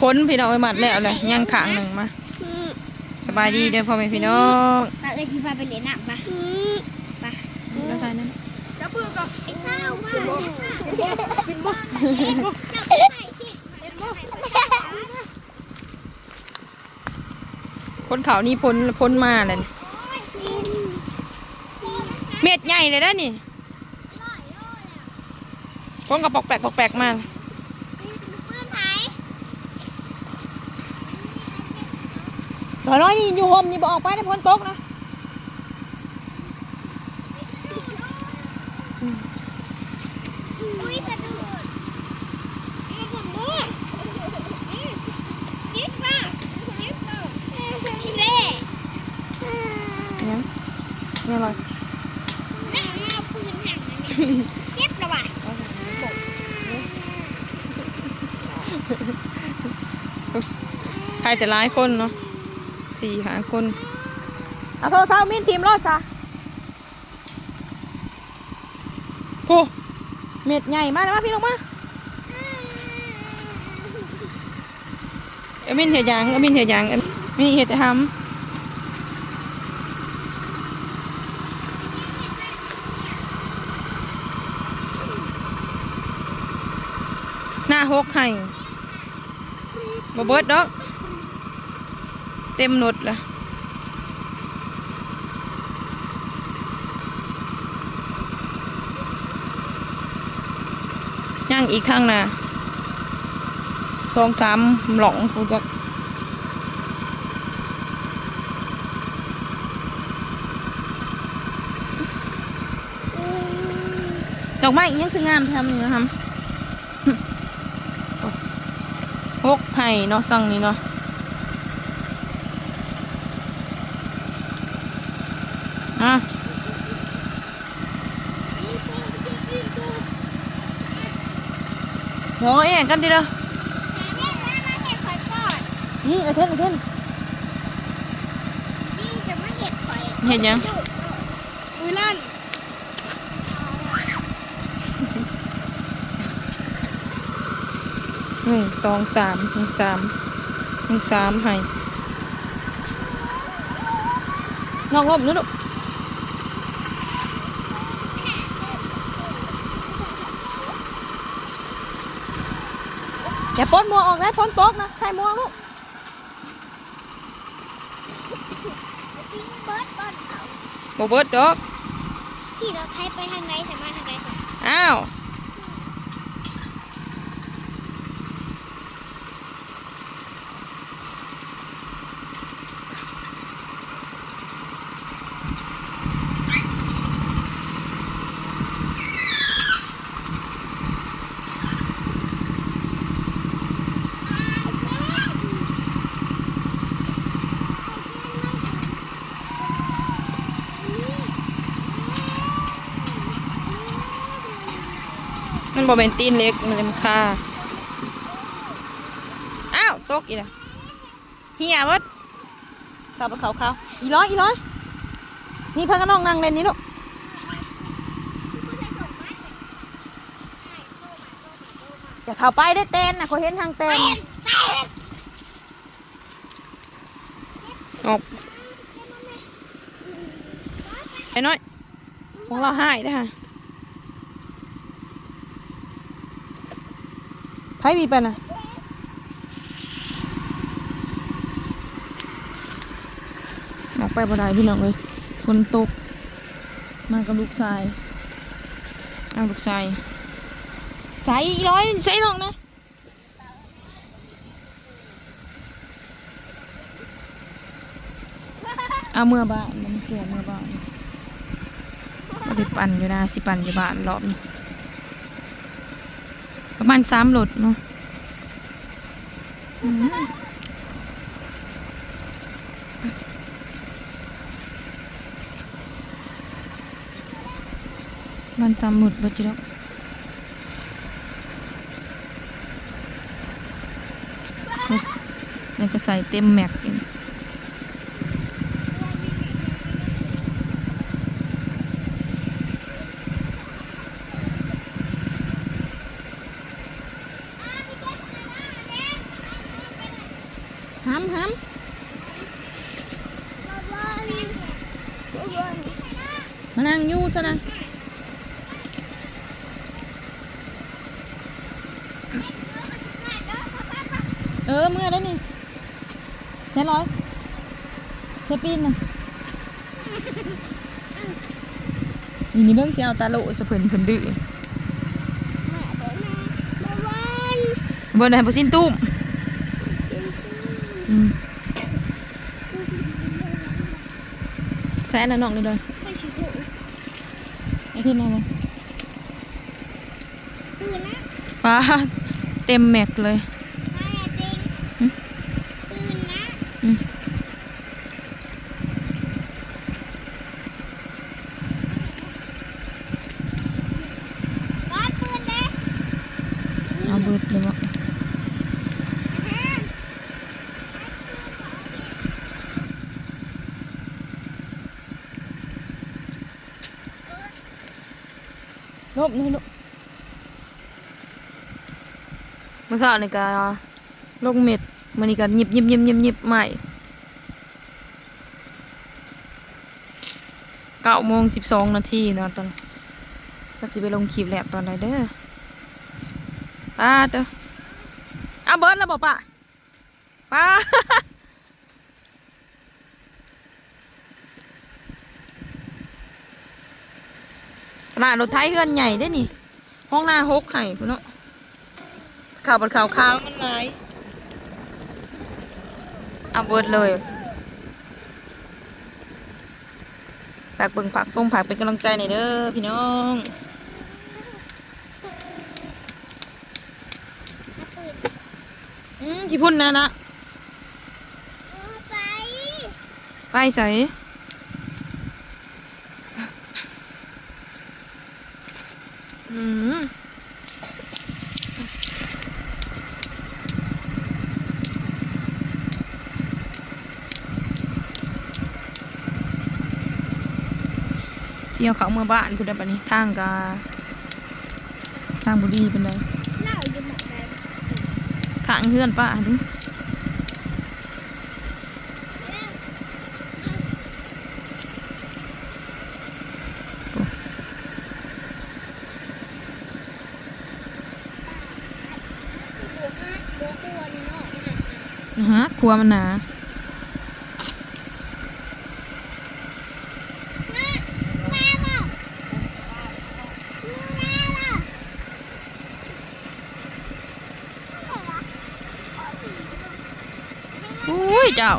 พ้นพี่น้องไอ้หมัดแล้วเลยยังขางหนึ่งมาสบายดีเด้อพ่อแม่พี่น้องปาเอ้ยชีฟ้าไปเรียนหนักปะปะแล้วใช่นั่นไอ้เศร้ามากเป็นบ่คนเขานี่พ้นพ้นมาเลยนี่เม็ดใหญ่เลยนะนี่พ้นกับปอกแปกปอกแปกมา ปืนไทย ร้อยน้อยนี่อยู่ห่มนี่บออกไปได้พ้นตกนะอุ้ยสะดุดมาผมด้วยจิ๊บป่ะจิ๊บป่ะพี่เล่เนี่ยเนี่ยอะไรน่าเอาปืนหักนะเนี่ยเจ็บระบาดใครแต่ร้ายคนเนาะ สี่หาคนเอาโทรศัพท์มินทีมรอดซะโอ้เม็ดใหญ่มากเลยมาพี่ลงมาเอมินเหียยังเอมินเหียยังเอมินเหียจะทำหน้าหกให้บ่เบิดดอก เต็มหนดละย่างอีกทางน่ะสองสามหลงกูจะดอกไม้อีกยังคืองามทำนี่นะครับหกไผ่เนาะสั่งนี่เนาะ เดี๋ยวเองกันดีละแม่แล้วมาเห็ดข่อยก่อนนี่ไอเทนไอเทนนี่จะมาเห็ดข่อยเห็นยังอุ้ยลั่นหนึ่งสองสามหนึ่งสามหนึ่งสามให้นอกรอบนู้นลูก อย่าป้นหมัวกออกนะป้นโต๊ะนะใส่หมัวกลูกเบิร์ดบอลเขาโบเบิร์ดดอกขี่รถไทยไปทางไหนสามารถทางไหนสามารถอ้าว บอเป็นตีนเล็กมันเป็นค่าอ้าวตกอีกแล้วเฮียวัดเข้าไปเขาเขาอีร้อยอีร้อย นี่เพิ่งก็น้องนั่งเล่นนี่ลูกอย่าเข้าไปได้เต้นนะเขาเห็นทางเต้นออกไอ้น้อย ของเราหายได้อค่ะ ไพ่มีไปนะออกไปบ่ได้พี่น้องเลยฝนตก มากับลูกชายเอาลูกชายใส่ร้อยใส่น้องนะเอาเมื่อบ้านมันเกลือเมื่อบ้านได้ปั่นอยู่นะสิปั่นอยู่บ้านรอบนี้ ประมาณสามโหลดเนาะมันจำหมดเบิดอยู่แล้วก็ใส่เต็มแม็กอีก ห้ำห้บอบอนบอบอนำมานั่งอยู่ซะนะเออเมื่อได้นี่ ใช่ร้อยใช่ปีนนะนี่นี่เบิ่งสิเอาตาโลสะเพิ่นเพิ่นดื้อมาเดี๋ยวนะบอบอนเบิ่งได้บ่สิ้นตุ้มอืมใช้อันนั้นออกเลยเด้อไปชิบุไอ้ที่นั่นบ่ตื่นนะป้าเต็มแม็กเลยมาจริงหึตื่นนะอืม บอสตื่นเด้ เอาเบิดเลยบ่ ลบนี่ลูกมื่อเช้านี่ก็ลงเม็ดมื้อนี้ก็หยิบหยิบหยิบหยิบหยิบใหม่เก้าโมงสิบสองนาทีนะตอนจักสิไปลงคลิปแลบตอนใดเด้อป้าเจ้าเอาเบิร์ดแล้วบอกป้าป้า ขนาดรถไทยเฮือนใหญ่ได้อนี่ ห้องหน้าหกไห่พุ่นเนาะข่าวบนข่าวขาวมันไหนเอาเบิร์ดเลยฝากเบิ่งฝากส่งฝากเป็นกำลังใจหน่อยเด้อพี่น้องอืมกี่พุ่นนะนะเออไปไปใส่อืม เจียวเขาเมื่อบ้านพูดได้ปะนี้ทางกาทางบุรีเป็นไงเล่าอยู่หมดเลยข้างเฮือนป้าดิ สิบวกห้าบวกตัวนี่เนาะ นะฮะ ครัวมันหนาแม่แม่บอกมือแม่บอกอะไรวะอุ้ยเจ้า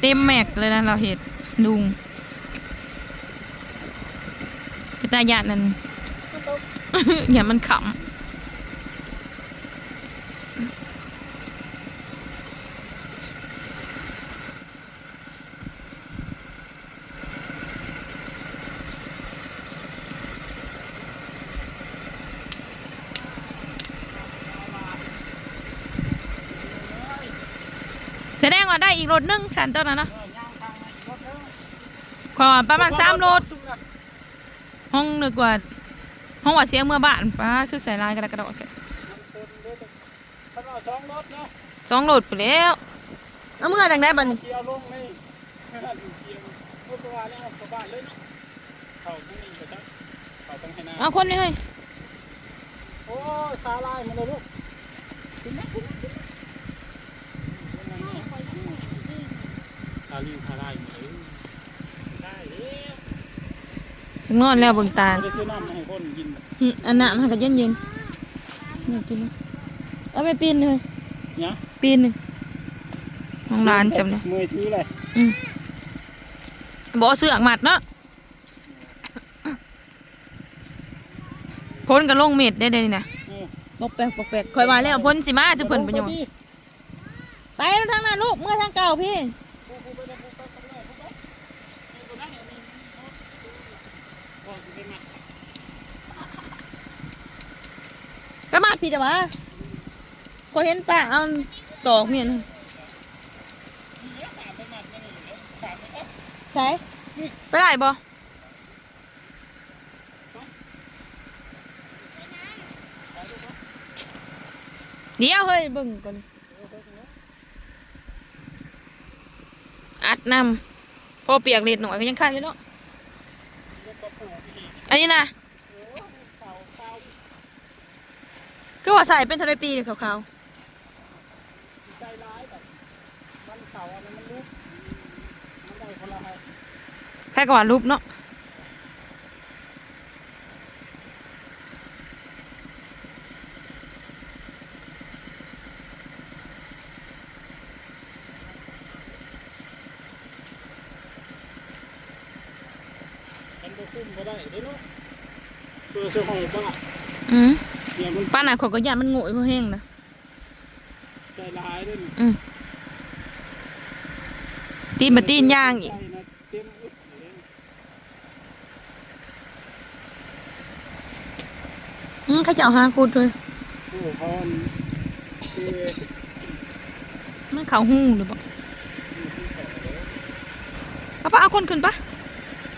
เต็มแม็กเลยนะเราเห็ดลุงไปตาหยาดนั่นกระตุกอย่ามันขำ ว่าได้อีกรถนึงสันตอนนั้นนะขอประมาณสามรถห้องนึกว่าห้องว่าเสียเมื่อบ้านป้าคือใส่ลายกระดกกระดกเถอะสองรถไปแล้วเอาเมื่อจังได้บัดนี้เชียร์ลงนี่เชียร์รถตัวแล้วกลับบ้านเลยเนาะเขาตรงนี้ไปจ้ะเอาคนนี้เฮ้ยโอ้ยตาลายมาเลยลูกขึ้นมาขึ้นมาขึ้นมาตาลิงตาลายมาเลยได้แล้ว ถึง นอนแล้วเบิ่งตาไม่ได้ซื้อน้ำมาให้คนกินอืมอันนั้นมันก็เย็นเย็นๆอยากกินนะเอาไปปีนเลยเนี่ยปีนหนึ่งห้องร้านจำเนี่ยมือถือเลยอืมบอกเสือกหมัดเนาะพ้นกับลงเม็ดได้เลยนะเออบอกแปลกบอกแปลกคอยมาแล้วพ้นสิมาจะเพิ่นประโยชน์ไปทางนั้นลูกเมื่อทางเก่าพี่ มาดพี่จะวะพอเห็นป้าเอาตอกเนี่ยนะใช่ไปไหนบ่เดี๋ยวเฮ้ยบิ่งก่อนอัดนำพอเปียกเล็ดหน่อยก็ยังคันอยู่เนาะอันนี้นะ โอ้เข่าเข่า ก็ว่าใส่เป็นทะเลปีเลยขาวสิใส่ร้ายแบบมันเข่าอันนั้นมันลุกมันได้คนละไงๆแค่กว่ารูปเนาะมันก็คุ้มก็ได้เด้อเนาะเพื่อเสื้อของบ้าอืมเนี่ยมัน ป้าหน่ะขอยก็ยานมันโง่ยเพราะแห้งนะใส่ร้ายด้วยนี่อืมตีนมาตีนย่างอีกใส่นะเต็มอึดเลยอืมเขาจะเอาหากูดเลยโอ้พอนคือมันเขาหูหรือเปล่าเอาปะเอาคนขึ้นปะ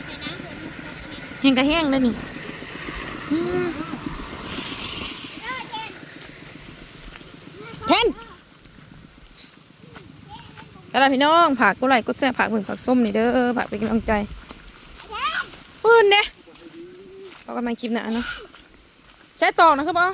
ไปน้ำฝนมันตกเนี่ยแห้งก็แห้งแล้วนี่อืม เออเด่น แทนแล่ะพี่น้องผักกุไหลกดแซ่ผักเบิ่งผักส้มนี่เด้อผักเป็นกำลังใจปืนเนี่ยเรากันมาคลิปหน้าเนาะใช้ตอกนะครับบอ